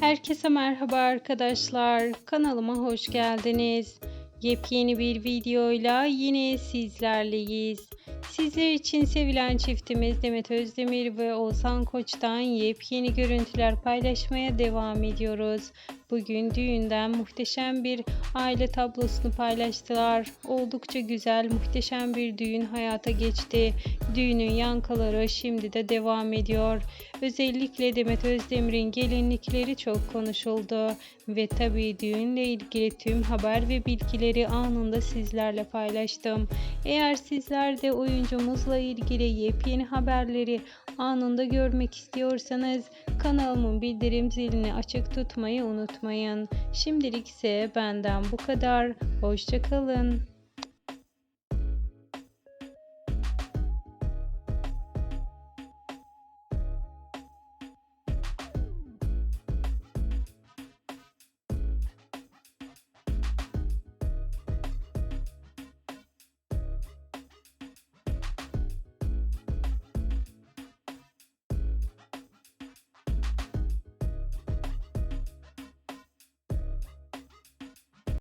Herkese merhaba arkadaşlar. Kanalıma hoş geldiniz. Yepyeni bir videoyla yine sizlerleyiz. Sizler için sevilen çiftimiz Demet Özdemir ve Oğuzhan Koç'tan yepyeni görüntüler paylaşmaya devam ediyoruz. Bugün düğünden muhteşem bir aile tablosunu paylaştılar. Oldukça güzel, muhteşem bir düğün hayata geçti. Düğünün yankıları şimdi de devam ediyor. Özellikle Demet Özdemir'in gelinlikleri çok konuşuldu. Ve tabii düğünle ilgili tüm haber ve bilgileri anında sizlerle paylaştım. Eğer sizler de oyuncumuzla ilgili yepyeni haberleri anında görmek istiyorsanız kanalımın bildirim zilini açık tutmayı unutmayın. Şimdilik ise benden bu kadar. Hoşçakalın.